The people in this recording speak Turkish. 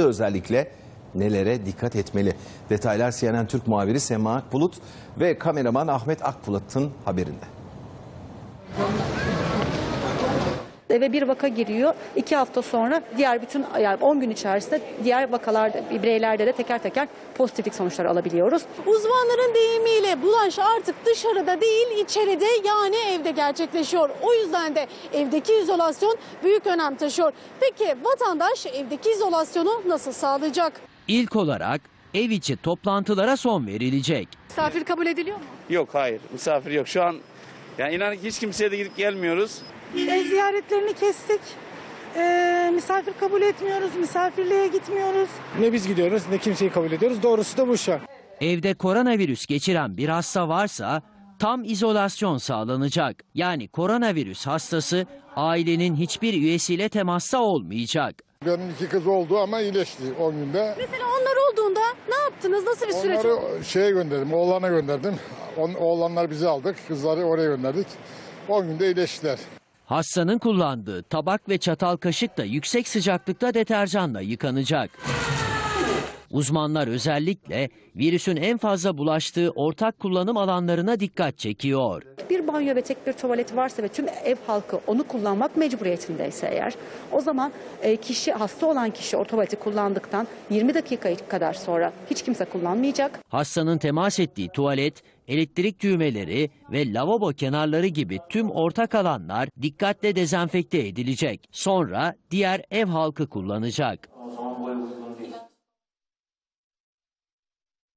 özellikle nelere dikkat etmeli? Detaylar CNN Türk muhabiri Sema Akbulut ve kameraman Ahmet Akbulat'ın haberinde. Eve bir vaka giriyor. iki hafta sonra diğer bütün yani 10 gün içerisinde diğer vakalarda bireylerde de teker teker pozitiflik sonuçları alabiliyoruz. Uzmanların deyimiyle bulaş artık dışarıda değil içeride yani evde gerçekleşiyor. O yüzden de evdeki izolasyon büyük önem taşıyor. Peki vatandaş evdeki izolasyonu nasıl sağlayacak? İlk olarak ev içi toplantılara son verilecek. Misafir kabul ediliyor mu? Yok hayır misafir yok. Şu an yani inanın ki hiç kimseye de gidip gelmiyoruz. Ev ziyaretlerini kestik. Ee, misafir kabul etmiyoruz, misafirliğe gitmiyoruz. Ne biz gidiyoruz ne kimseyi kabul ediyoruz. Doğrusu da bu şu an. Evde koronavirüs geçiren bir hasta varsa tam izolasyon sağlanacak. Yani koronavirüs hastası ailenin hiçbir üyesiyle temasta olmayacak. Benim iki kız oldu ama iyileşti 10 günde. Mesela onlar olduğunda ne yaptınız? Nasıl bir süreç oldu? Onları şeye gönderdim, oğlana gönderdim. On, oğlanlar bizi aldık, kızları oraya gönderdik. 10 günde iyileştiler. Hastanın kullandığı tabak ve çatal kaşık da yüksek sıcaklıkta deterjanla yıkanacak. Uzmanlar özellikle virüsün en fazla bulaştığı ortak kullanım alanlarına dikkat çekiyor. Bir banyo ve tek bir tuvalet varsa ve tüm ev halkı onu kullanmak mecburiyetindeyse eğer o zaman e, kişi hasta olan kişi o tuvaleti kullandıktan 20 dakika kadar sonra hiç kimse kullanmayacak. Hastanın temas ettiği tuvalet, elektrik düğmeleri ve lavabo kenarları gibi tüm ortak alanlar dikkatle dezenfekte edilecek. Sonra diğer ev halkı kullanacak.